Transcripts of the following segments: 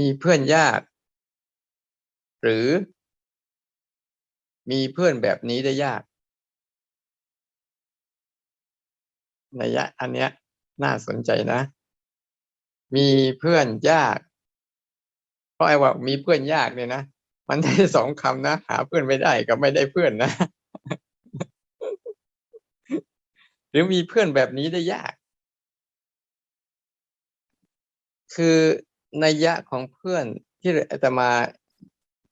มีเพื่อนยาก หรือ มีเพื่อนแบบนี้ได้ยากนัยยะอันเนี้ย น่าสนใจนะ มีเพื่อนยาก เพราะไอ้ว่ามีเพื่อนยากเนี่ยนะมันได้สองคำนะหาเพื่อนไม่ได้กับไม่ได้เพื่อนนะ หรือมีเพื่อนแบบนี้ได้ยาก คือ นัยยะของเพื่อนที่อาตมา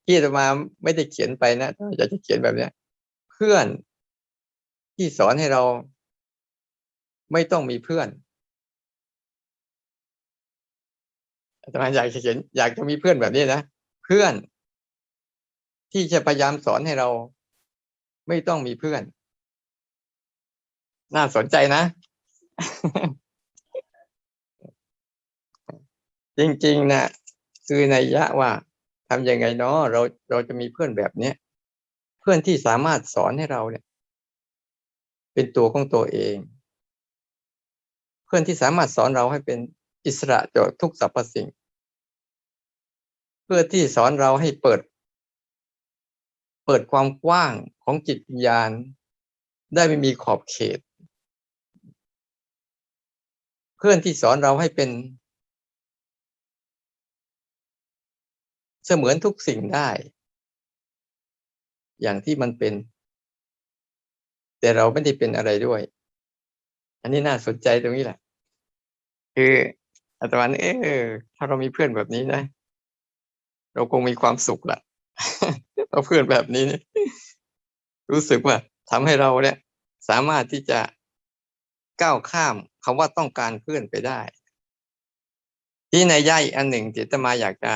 ที่อาตมาไม่ได้เขียนไปนะอยากจะเขียนแบบเนี้ย เพื่อนที่สอนให้เราไม่ต้องมีเพื่อนอาตมาอยากจะเขียนอยากจะมีเพื่อนแบบนี้นะเพื่อน ที่จะพยายามสอนให้เรา ไม่ต้องมีเพื่อน น่าสนใจนะ จริงๆนะคือในยะว่าทำยังไงเนาะเราเราจะมีเพื่อนแบบเนี้ยเพื่อนที่สามารถสอนให้เราเนี่ย เป็นตัวของตัวเอง เพื่อนที่สามารถสอนเราให้เป็นอิสระจากทุกสรรพสิ่ง เพื่อที่สอนเราให้เปิด เปิดความกว้างของจิตวิญญาณ ได้ไม่มีขอบเขต เพื่อนที่สอนเราให้เป็น เสมือนทุกสิ่งได้ อย่างที่มันเป็น แต่เราไม่ได้เป็นอะไรด้วย อันนี้น่าสนใจตรงนี้แหละ คืออาตมาเออถ้าเรามีเพื่อนแบบนี้นะ เราคงมีความสุขละเราเพื่อนแบบนี้นี่รู้สึกว่าทำให้เราเนี่ย สามารถที่จะก้าวข้ามคำว่าต้องการเพื่อนไปได้ ที่ในย่ายอันหนึ่งที่ตมาอยากจะ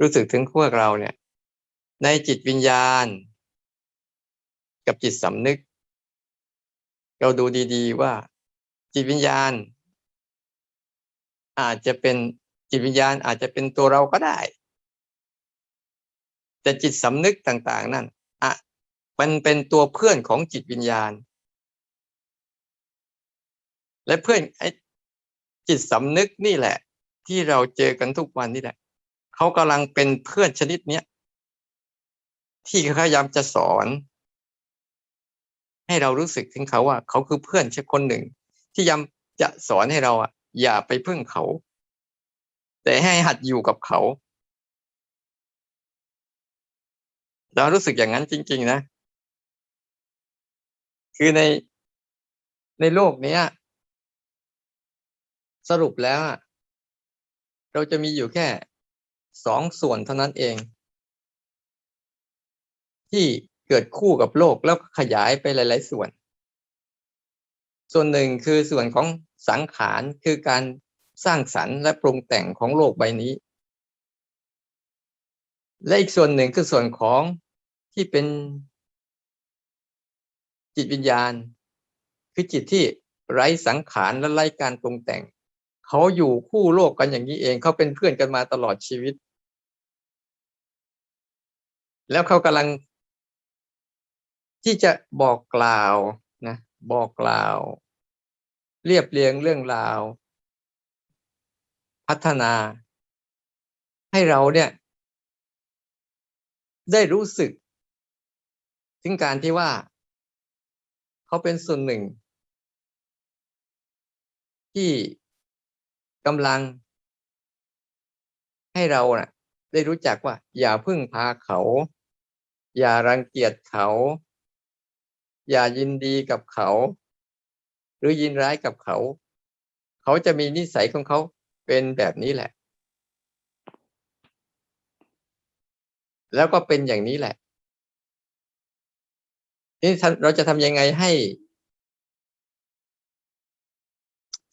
รู้สึกถึงพวกเราเนี่ย ในจิตวิญญาณ กับจิตสำนึก เราดูดีๆว่าจิตวิญญาณ อาจจะเป็นจิตวิญญาณอาจจะเป็นตัวเราก็ได้ แต่จิตสำนึกต่างๆ นั่นอะมันเป็นตัวเพื่อนของจิตวิญญาณ และเพื่อนไอ้จิตสำนึกนี่แหละ ที่เราเจอกันทุกวันนี่แหละเขากำลังเป็นเพื่อนชนิดเนี้ยที่พยายามจะสอน ให้เรารู้สึกถึงเขาว่า เขาคือเพื่อนชคนหนึ่ง ที่ยำจะสอนให้เราอะ อย่าไปพึ่งเขา แต่ให้หัดอยู่กับเขา เรารู้สึกอย่างนั้นจริง ๆ นะ คือในในโลกนี้สรุปแล้วอะ เราจะมีอยู่แค่สองส่วนเท่านั้นเอง ที่เกิดคู่กับโลกแล้วขยายไปหลาย ๆ ส่วน ส่วนหนึ่งคือส่วนของสังขารคือการสร้างสรรค์และปรุงแต่งของโลกใบนี้ และอีกส่วนหนึ่งคือส่วนของที่เป็นจิตวิญญาณ คือจิตที่ไร้สังขารและไร้การปรุงแต่ง เขาอยู่คู่โลกกันอย่างนี้เองเขาเป็นเพื่อนกันมาตลอดชีวิต แล้วเขากำลัง ที่จะบอกกล่าวนะบอกกล่าว เรียบเรียงเรื่องราว พัฒนา ให้เราเนี่ย ได้รู้สึก ถึงการที่ว่าเขาเป็นส่วนหนึ่ง ที่ กำลัง ให้เราน่ะ ได้รู้จักว่า อย่าพึ่งพาเขา อย่ารังเกียจเขา อย่ายินดีกับเขา หรือยินร้ายกับเขา เขาจะมีนิสัยของเขาเป็นแบบนี้แหละ แล้วก็เป็นอย่างนี้แหละนี่เราจะทำยังไงให้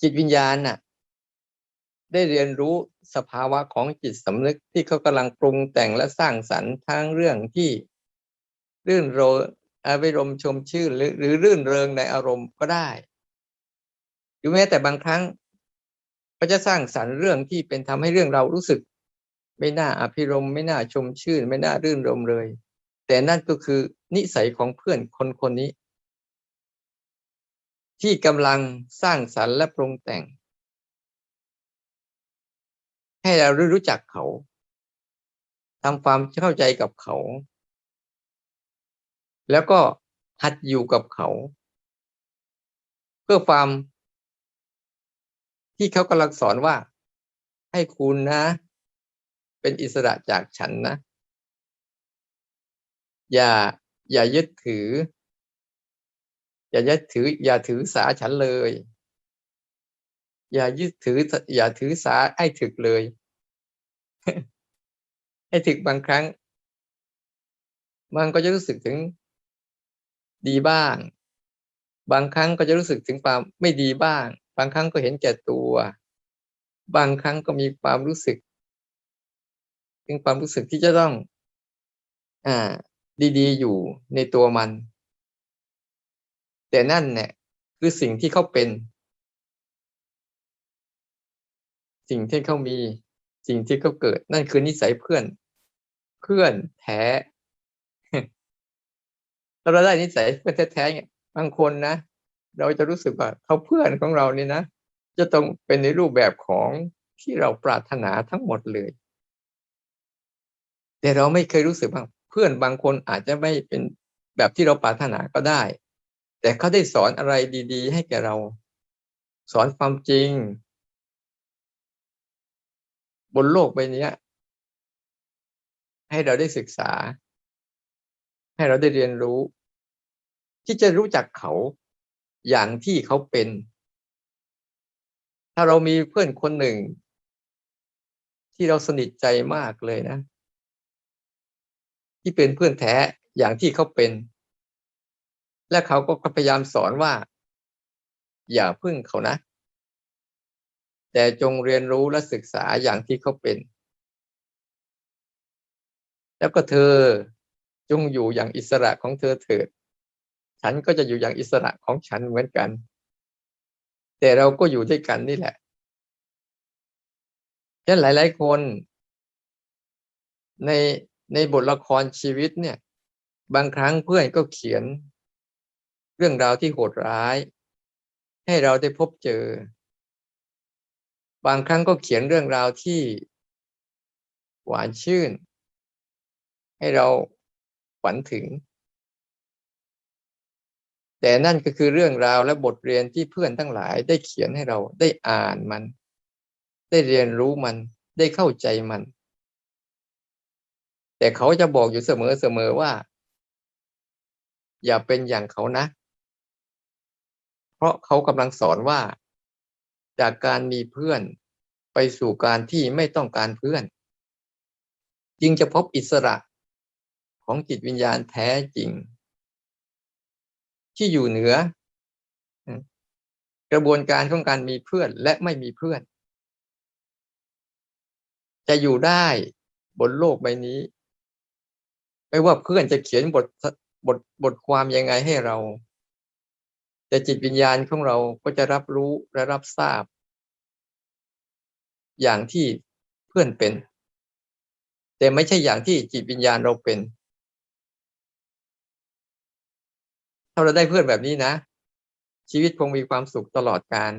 จิตวิญญาณน่ะ ได้เรียนรู้สภาวะของจิตสำนึกที่เขากำลังปรุงแต่งและสร้างสรรค์ทั้งเรื่องที่รื่นโรอารมณ์ชมชื่นหรือหรือรื่นเริงในอารมณ์ก็ได้หรือแม้แต่บางครั้งก็จะสร้างสรรค์เรื่องที่เป็นทำให้เรื่องเรารู้สึก ไม่น่าอภิรมไม่น่าชมชื่น ไม่น่ารื่นรมเลย แต่นั่นก็คือนิสัยของเพื่อนคนคนนี้ ที่กำลังสร้างสรรค์และปรุงแต่ง ให้เรารู้จักเขาทำความเข้าใจกับเขา แล้วก็หัดอยู่กับเขา เพื่อความที่เขากำลังสอนว่า ให้คุณนะ เป็นอิสระจากฉันนะ อย่าอย่ายึดถือ อย่ายึดถือ อย่าถือสาฉันเลย อย่ายึดถือ อย่าถือสาไอ้ถึกเลยไอ้ถึกบางครั้ง มันก็จะรู้สึกถึงดีบ้าง บางครั้งก็จะรู้สึกถึงความไม่ดีบ้าง บางครั้งก็เห็นแก่ตัว บางครั้งก็มีความรู้สึก ถึงความรู้สึกที่จะต้อง อ่า ดีๆ อยู่ในตัวมัน แต่นั่นเนี่ยคือสิ่งที่เขาเป็น สิ่งที่เขามี สิ่งที่เขาเกิด นั่นคือนิสัยเพื่อน เพื่อนแท้เราได้นิสัยเพื่อนแท้ๆเนี่ยบางคนนะเราจะรู้สึกว่าเขาเพื่อนของเรานี่นะจะต้องเป็นในรูปแบบของที่เราปรารถนาทั้งหมดเลย แต่เราไม่เคยรู้สึกว่าเพื่อนบางคนอาจจะไม่เป็นแบบที่เราปรารถนาก็ได้ แต่เขาได้สอนอะไรดี ๆ ให้แก่เรา สอนความจริง บนโลกใบนี้ให้เราได้ศึกษา ให้เราได้เรียนรู้ ที่จะรู้จักเขาอย่างที่เขาเป็น ถ้าเรามีเพื่อนคนหนึ่ง ที่เราสนิทใจมากเลยนะ ที่เป็นเพื่อนแท้อย่างที่เขาเป็น และเขาก็พยายามสอนว่า อย่าพึ่งเขานะ แต่จงเรียนรู้และศึกษาอย่างที่เขาเป็น แล้วก็เธอจงอยู่อย่างอิสระของเธอเถิด ฉันก็จะอยู่อย่างอิสระของฉันเหมือนกัน แต่เราก็อยู่ด้วยกันนี่แหละแค่หลาย ๆ คน ในในบทละครชีวิตเนี่ย บางครั้งเพื่อนก็เขียน เรื่องราวที่โหดร้าย ให้เราได้พบเจอ บางครั้งก็เขียนเรื่องราวที่หวานชื่น ให้เราฝันถึง แต่นั่นก็คือเรื่องราวและบทเรียนที่เพื่อนทั้งหลายได้เขียนให้เราได้อ่านมัน ได้เรียนรู้มันได้เข้าใจมัน แต่เขาจะบอกอยู่เสมอเสมอว่า อย่าเป็นอย่างเขานะ เพราะเขากำลังสอนว่า จากการมีเพื่อน ไปสู่การที่ไม่ต้องการเพื่อน จึงจะพบอิสระของจิตวิญญาณแท้จริง ที่อยู่เหนือ กระบวนการของการมีเพื่อนและไม่มีเพื่อน จะอยู่ได้บนโลกใบนี้ ไม่ว่าเพื่อนจะเขียนบทบทบทความยังไงให้เรา แต่จิตวิญญาณของเราก็จะรับรู้และรับทราบ อย่างที่เพื่อนเป็น แต่ไม่ใช่อย่างที่จิตวิญญาณเราเป็น ถ้าเราได้เพื่อนแบบนี้นะ ชีวิตคงมีความสุขตลอดการ